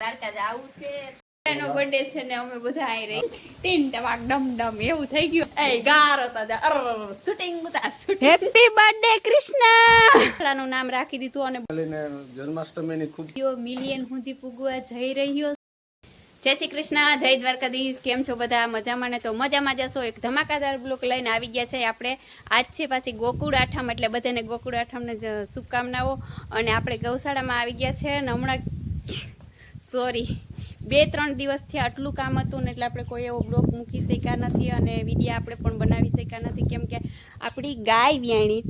દ્વારકા જાવું છે. એનો બર્થડે છે ને અમે બધા આઈ રહી. ટીન ટવાક ડમ ડમ એવું થઈ ગયું. એ ગારો તા અર શૂટિંગ ઉતાર શૂટિંગ હેપી બર્થડે કૃષ્ણ! નું નામ રાખી દીધું અને લઈને જન્માષ્ટમીની ખૂબ મિલિયન સુધી પૂગવા જઈ રહ્યો. જય શ્રી કૃષ્ણ જય દ્વારકાધીશ. કેમ છો બધા? મજામાં ને? તો મજામાં જશો એક ધમાકાદાર બ્લોક લઈને આવી ગયા છે આપણે. આજ છે પાછી ગોકુળ આઠમ એટલે બધાને ગોકુળ આઠમને ને શુભકામનાઓ. અને આપણે ગૌશાળામાં આવી ગયા છે. અને હમણાં સોરી બે, ત્રણ દિવસથી આટલું કામ હતું ને એટલે આપણે કોઈ એવો બ્લોક મૂકી શક્યા નથી અને વિડીયા આપણે પણ બનાવી શક્યા નથી. કેમ કે આપણી ગાય વ્યાણી.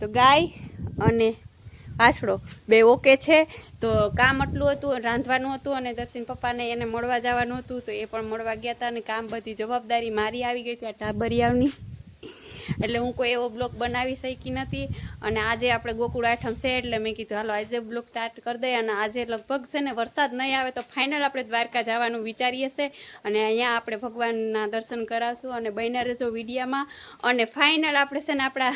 તો ગાય અને વાછડો બે ઓકે છે. તો કામ આટલું હતું, રાંધવાનું હતું અને દર્શન પપ્પાને એને મળવા જવાનું હતું. તો એ પણ મળવા ગયા હતા અને કામ બધી જવાબદારી મારી આવી ગઈ હતી, આ ટાબરિયાની. એટલે હું કોઈ એવો બ્લોગ બનાવી શકી નથી. અને આજે આપણે ગોકુળ આઠમ છે, એટલે મેં કીધું, હાલો, આજે બ્લોગ સ્ટાર્ટ કરી દઈએ અને આજે લગભગ છે ને વરસાદ નહીં આવે તો ફાઇનલ આપણે દ્વારકા જવાનું વિચારીએ છે અને અહીંયા આપણે ભગવાનના દર્શન કરાશું અને બન્યા રહેજો વિડીયામાં. અને ફાઇનલ આપણે છે ને આપણા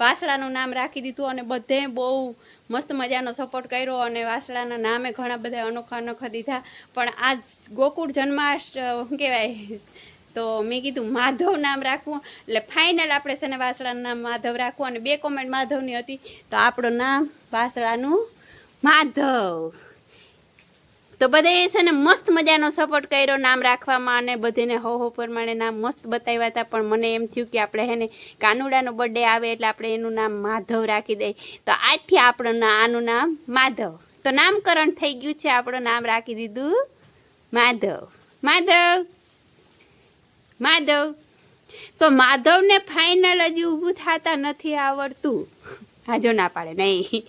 વાસળાનું નામ રાખી દીધું અને બધે બહુ મસ્ત મજાનો સપોર્ટ કર્યો અને વાસળાના નામે ઘણા બધા અનોખા અનોખા દીધા. પણ આજ ગોકુળ જન્માષ્ટ શું કહેવાય? તો મેં કીધું માધવ નામ રાખવું. એટલે ફાઇનલ આપણે છે ને વાસળાનું નામ માધવ રાખવું અને બે કોમેન્ટ માધવની હતી. તો આપણું નામ વાસળાનું માધવ. તો બધાએ છે ને મસ્ત મજાનો સપોર્ટ કર્યો નામ રાખવામાં અને બધેને હો હો પ્રમાણે નામ મસ્ત બતાવ્યા હતા. પણ મને એમ થયું કે આપણે હે ને કાનુડાનો બર્થડે આવે એટલે આપણે એનું નામ માધવ રાખી દઈએ. તો આજથી આપણું નામ આનું નામ માધવ. તો નામકરણ થઈ ગયું છે, આપણું નામ રાખી દીધું માધવ. માધવ! માધવ? તો માધવને ફાઇનલ હજી ઊભું થતા નથી આવડતું. હા જો ના પાડે, નહીં.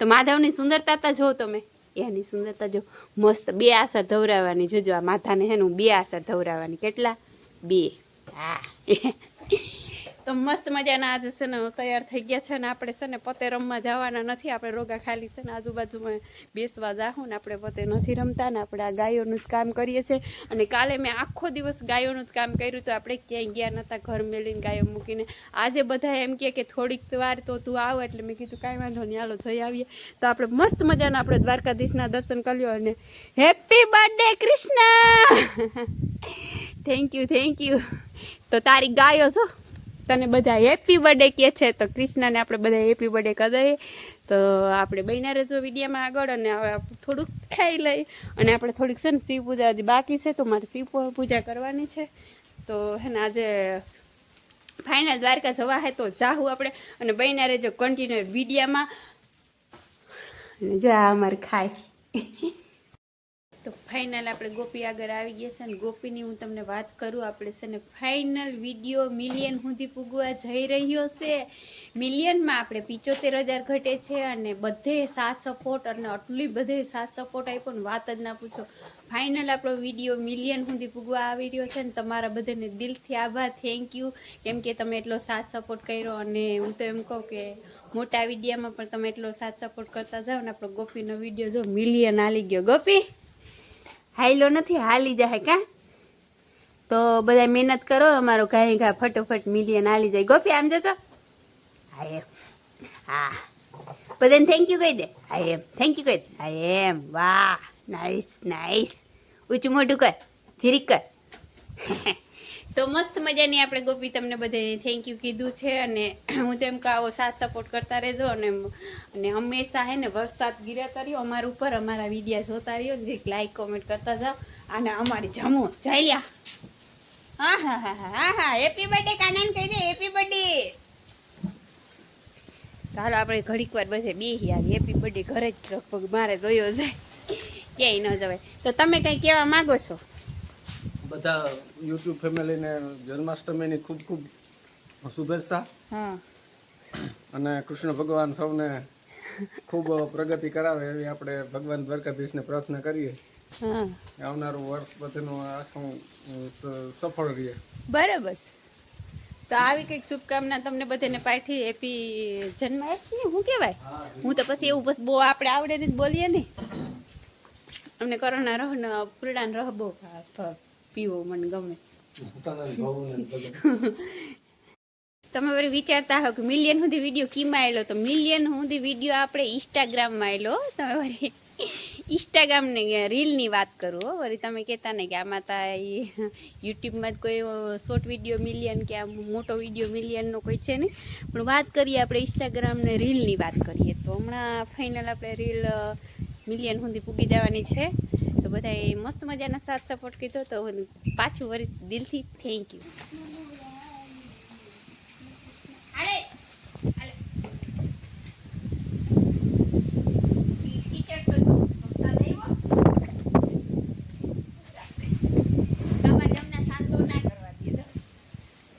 તો માધવની સુંદરતા તો જો તમે. એની સુંદરતા જો મસ્ત બે આસર ધવરાવવાની જોજો આ માથાને હે બે આસર ધવરાવવાની કેટલા? બે. હા. તો મસ્ત મજાના આજે છે ને તૈયાર થઈ ગયા છે ને આપણે છે ને પતે રમવા જવાના નથી. આપણે રોગા ખાલી છે ને આજુબાજુમાં બેસવા જાહું ને આપણે પોતે નથી રમતા ને આપણે આ ગાયોનું જ કામ કરીએ છીએ. અને કાલે મેં આખો દિવસ ગાયોનું જ કામ કર્યું તો આપણે ક્યાંય ગયા નહોતા ઘર મેલીને ગાયો મૂકીને. આજે બધા એમ કહે કે થોડીક વાર તો તું આવ એટલે મેં કીધું કાંઈ વાંધો નહીં, હાલો જઈ આવીએ. તો આપણે મસ્ત મજાના આપણે દ્વારકાધીશના દર્શન કર્યો અને happy birthday Krishna! Thank you thank you તો તારી ગાયો છો તને બધા હેપી બર્થડે કહે છે, તો કૃષ્ણને આપણે બધા હેપી બર્થડે કરી તો આપણે બહેના રહેજો વિડીયામાં આગળ અને હવે થોડુંક ખાઈ લઈ અને આપણે થોડીક છે ને શિવ પૂજા હજી બાકી છે, તો મારે શિવ પૂજા કરવાની છે. તો હે ને આજે ફાઇનલ દ્વારકા જવા હે, તો જાહું આપણે. અને બહેના રહેજો કન્ટિન્યુ વિડીયામાં અને જો, અમારે ખાય. તો ફાઇનલ આપણે ગોપી આગળ આવી ગયા છે ને ગોપીની હું તમને વાત કરું, આપણે છે ને ફાઇનલ વીડિયો મિલિયન સુધી પૂગવા જઈ રહ્યો છે. મિલિયનમાં આપણે પિચોતેર હજાર ઘટે છે અને બધે સાથ સપોર્ટ અને આટલી બધે સાથ સપોર્ટ આપ્યો ને વાત જ ના પૂછો. ફાઇનલ આપણો વીડિયો મિલિયન સુધી પૂગવા આવી રહ્યો છે ને તમારા બધાને દિલથી આભાર થેન્ક યુ કેમ કે તમે એટલો સાથ સપોર્ટ કર્યો અને હું તો એમ કહું કે મોટા વિડીયામાં પણ તમે એટલો સાથ સપોર્ટ કરતા જાઓ ને આપણો ગોપીનો વીડિયો જો મિલિયન આલી ગયો. ગોપી? હાઈલો નથી, હાલી જાય કા? તો બધા મહેનત કરો, અમારો કાંઈ ઘા ફટોફટ મિલિયન હાલી જાય. ગોપી, આમ જતો હા, એમ. હા. બધાને થેન્ક યુ કહી દે. હા, એમ. થેન્ક યુ કહી દે. હા, એમ. વાહ. નાઈસ નાઈસ ઊંચું મોઢું કર. જીરીક કર. તો મસ્ત મજાની આપણે ગોપી તમને બધાને થેન્ક યુ કીધું છે અને હું તો એમ કહું, આવો સાથ સપોર્ટ કરતા રહેજો અને અને હંમેશા હે ને વરસાદ ગીરાતા રહ્યો અમારા ઉપર, અમારા વિડીયા જોતા રહ્યો જે લાઈક કોમેન્ટ કરતા જાઓ અને અમારી જમો. જઈ હા હા હા હા હા હેપી બર્થડે કાનાન, કહી દે હેપી બર્થડે ચાલો, આપણે ઘડીક બધે બેસી આવી હેપી બર્થડે ઘરે જ લગભગ મારે જોયો છે ક્યાંય ન જવાય. તો તમે કંઈ કહેવા માંગો છો? બધા યુટ્યુબ ફેમિલીને જન્માષ્ટમીની ખૂબ ખૂબ શુભેચ્છા. હા. અને કૃષ્ણ ભગવાન સૌને ખૂબ પ્રગતિ કરાવે એવી આપણે ભગવાન દ્વારકાધીશને પ્રાર્થના કરીએ. આવનારું વર્ષ બધાનું આખું સફળ રહે. બરાબર તો આવી કંઈક શુભકામના તમને બધાને પાઠી હેપી જન્માષ્ટમી શું કહેવાય? હું તો પછી એવું બસ બહુ આપણે આવડે ને બોલીએ ને. અમને કરોના રહો ને ફૂલડાન રહ બહુ. ભા- ભા- પીવો મને ગમે. તમે વળી વિચારતા હો કે મિલિયન સુધી વીડિયો કીમાં આવેલો તો મિલિયન સુધી વીડિયો આપણે ઇન્સ્ટાગ્રામમાં આવેલો તમે વળી ઇન્સ્ટાગ્રામની રીલની વાત કરું હો. વળી તમે કહેતા ને કે આમાં તા યુટ્યુબમાં કોઈ શોર્ટ વીડિયો મિલિયન કે આ મોટો વીડિયો મિલિયનનો કોઈ છે ને. પણ વાત કરીએ આપણે ઇન્સ્ટાગ્રામને રીલની વાત કરીએ તો હમણાં ફાઇનલ આપણે રીલ મિલિયન સુધી પૂગી જવાની છે. બધાએ મસ્ત મજાના સાથ સપોર્ટ કીધો તો પાછું વળી દિલથી થેન્ક યુ સાંજલો ના કરવા દે, જો.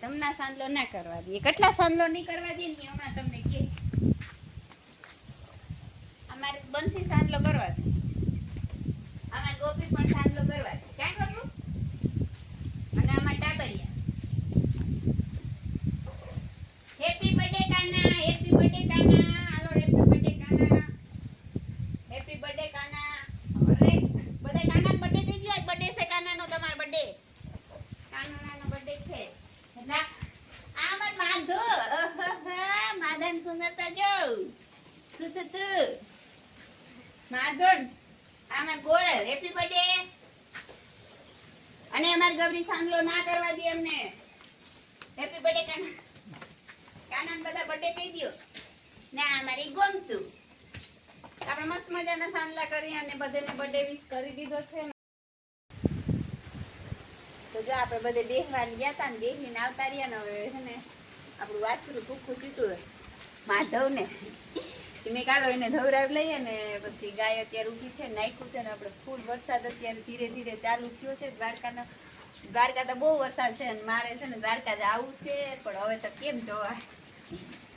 જમના સાંજલો ના કરવા દે. કેટલા સાંદલો નહીં કરવા દે ને હમણાં તમને કે અમારે બંસી સાંદલો કરવા દે. અમારે ગોપી પણ સાંજલો કરવા છે. ક્યાં ગોપુ? અને અમારે ટાબરિયા. હેપી બર્થડે હેપી બર્થડે હાલો happy birthday happy birthday Kana. અરે થઈ ગયો? બર્થડે છે કાનાનો, તમારો બર્થડે કાનાનો બર્થડે છે. ના આ માધો માધન સુંદરતા જો તું તું તું માધન આ માર ગોરલ હેપી બર્થડે અને અમાર ગૌરી સાંભળો, ના કરવા દે અમને. હેપી બર્થડે કાના કાનાને બધા બર્થડે કહી દ્યો. ના, અમારી ગમતું. આપણે મસ્ત મજાના સાંજલા કરી અને બધાને બર્થડે વિશ કરી દીધો છે. તો જો આપણે બધે બેહવા ગયા હતા ને, બેહીને આવતા રહ્યા ને, હવે છે ને, આપણું વાછરું ભૂખું માધવ ને મેં કાલો એને ધવરાવ લઈએ ને પછી ગાય અત્યારે ઊભી છે, નાખ્યું છે ને આપણે ફૂલ વરસાદ અત્યારે ધીરે ધીરે ચાલુ થયો છે. દ્વારકાનો, દ્વારકા તો બહુ વરસાદ છે અને મારે છે ને દ્વારકા જ આવું છે, પણ હવે તો કેમ જોવા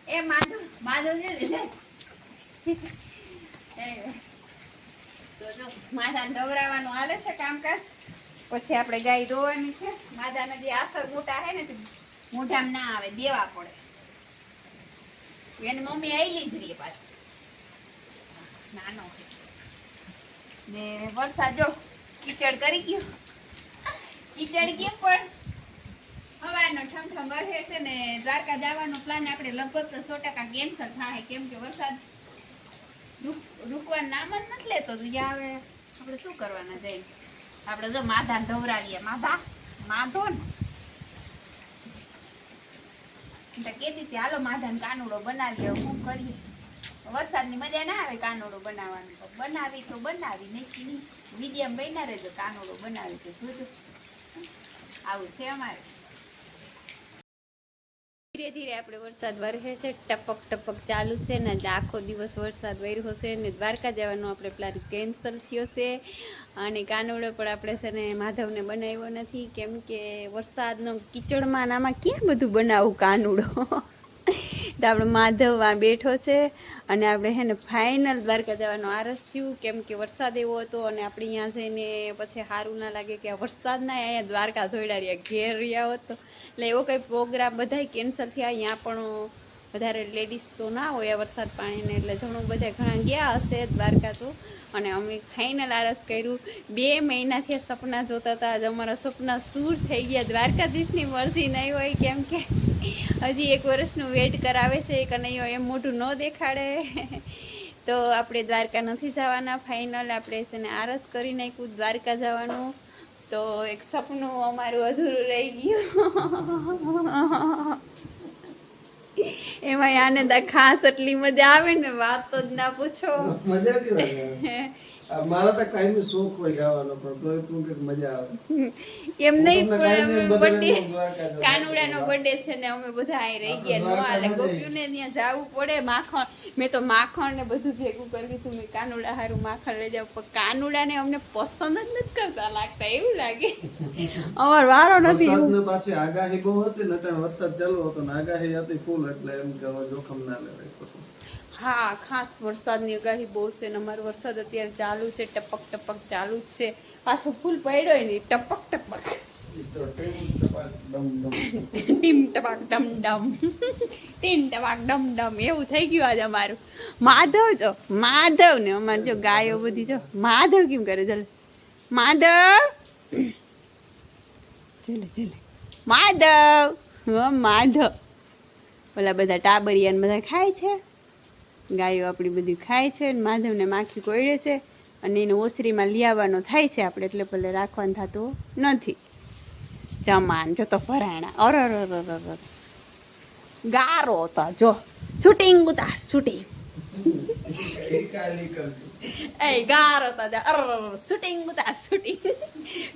એ માધવ માધવ છે ને તો જો માધાને ધવરાવવાનું હાલે છે કામકાજ. પછી આપણે ગાય ધોવાની છે. માધાના જે આસર મોટા છે ને મોઢામાં ના આવે, દેવા પડે. એની મમ્મી આવેલી જ રહીએ પાછી. નાનો ને વરસાદ જો કીચડ કરી ગયો. કીચડ કેમ પણ હવાનો ઠમઠમ વરસે છે ને દ્વારકા જવાનો પ્લાન આપણે લગભગ સો ટકા કેન્સલ થાય. કેમ કે વરસાદ રૂક- રૂકવાનું નામ જ નથી લેતો. ત્યાં હવે આપણે શું કરવાના જઈને? આપણે જો માધા ધવરાવીએ. માધા, માધો ને. કેતી હાલો માધા કાનુડો બનાવીએ, હું કરીએ. વરસાદની મજા ના આવે કાનોડો બનાવવાનું. તો બનાવી તો બનાવી નહીં નહીં. મીડિયમ બન્યા રહેજો, કાનોડો બનાવી તો જોજો. આવું છે અમારે. ધીરે ધીરે આપણે વરસાદ વરસે છે, ટપક ટપક ચાલુ છે ને આખો દિવસ વરસાદ વર્યો છે ને દ્વારકા જવાનો આપણે પ્લાન કેન્સલ થયો છે. અને કાનોડો પણ આપણે છે ને માધવને બનાવ્યો નથી. કેમ કે વરસાદનો કિચડમાં આમાં ક્યાં બધું બનાવું કાનુડો? તો આપણે માધવ આ બેઠો છે અને આપણે હે ને ફાઇનલ દ્વારકા જવાનો આરસ થયું. કેમ કે વરસાદ એવો હતો અને આપણે અહીંયા જઈને પછી સારું ના લાગે કે આ વરસાદ ના અહીંયા દ્વારકા ધોઈડા રહ્યા, ઘેર રહ્યા હોત એટલે એવો કંઈ પ્રોગ્રામ બધાય કેન્સલ થયા. અહીંયા પણ વધારે લેડીઝ તો ના હોય વરસાદ પાણીને, એટલે ઘણું બધા ઘણા ગયા હશે દ્વારકા તો. અને અમે ફાઇનલ આરસ કર્યું. બે મહિનાથી સપના જોતા હતા. આજે અમારા સપના સૂર થઈ ગયા. દ્વારકાધીશની મરજી નહીં હોય કેમ કે હજી એક વર્ષનું વેટ કરાવે છે કે નહીં એમ મોઢું ન દેખાડે. તો આપણે દ્વારકા નથી જવાના. ફાઇનલ આપણે છે ને આરસ કરી નાખ્યું દ્વારકા જવાનું. તો એક સપનું અમારું અધૂરું રહી ગયું. એમાં આને તો ખાસ એટલી મજા આવે ને વાત તો જ ના પૂછો. મજા મારા તો કાયમી શોખ હોય ગાવાનો પણ તું કે મજા આવે. એમ નહીં પણ બર્થડે. કાનુડાનો બર્થડે છે ને અમે બધા અહીં રહી ગયા. નો દ્વારકા હાલે. ના ગોપીઓને ત્યાં જાવું પડે માખણ. મેં તો માખણ ને બધું ભેગું કરી દીધું મેં કાનુડા હારું માખણ લઈ જાવ પણ કાનુડાને અમને પસંદ જ નથી કરતા લાગતા. એવું લાગે. અમાર વારો નથી એવું. પાછી આગાહી બહુ હતી ને વરસાદ ચાલુ હતો ને આગાહી હતી ફૂલ એટલે એમ કે જોખમ ના લેવાય. હા ખાસ વરસાદની આગાહી બહુ છે ને અમારો વરસાદ અત્યારે ચાલુ છે ટપક ટપક ચાલુ જ છે. પાછો ફૂલ પડ્યો નહીં ટપક ટપક. ટીમ ટપાક ડમ ડમ. ટીમ ટપાક ડમ ડમ. એવું થઈ ગયું આજે અમારું. માધવ જો માધવ ને અમારે જો ગાયો બધી જો. માધવ કેમ કરે? ચાલે. માધવ? ચાલે ચાલે. માધવ? માધવ. ઓલા બધા ટાબરિયાને બધા ખાય છે? ગાયો આપણી બધી ખાય છે અને માધવને માખી કોયડે છે અને એને ઓસરીમાં લઈ થાય છે આપણે એટલે ભલે રાખવાનું થતું નથી. જમાન, જો તો ફરાણા. અર. ગારો હતો જો. શૂટિંગ ઉતાર, શૂટિંગ. એ ગારો હતા અર અર અર શૂટિંગ ઉતાર, શૂટિંગ.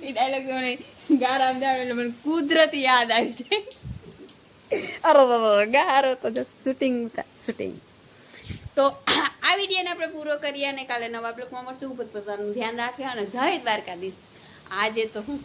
એ ડાયલોગ મને ગારા આમ એટલે મને કુદરતી યાદ આવી છે અર અર અર, ગારો તો, જો. શૂટિંગ ઉતાર, શૂટિંગ. તો આ વિડીયોને આપણે પૂરો કરીએ અને કાલે નવા બ્લોકમાં મળશું. ભગવાનનું ધ્યાન રાખે અને જય દ્વારકાધીશ. આજે તો હું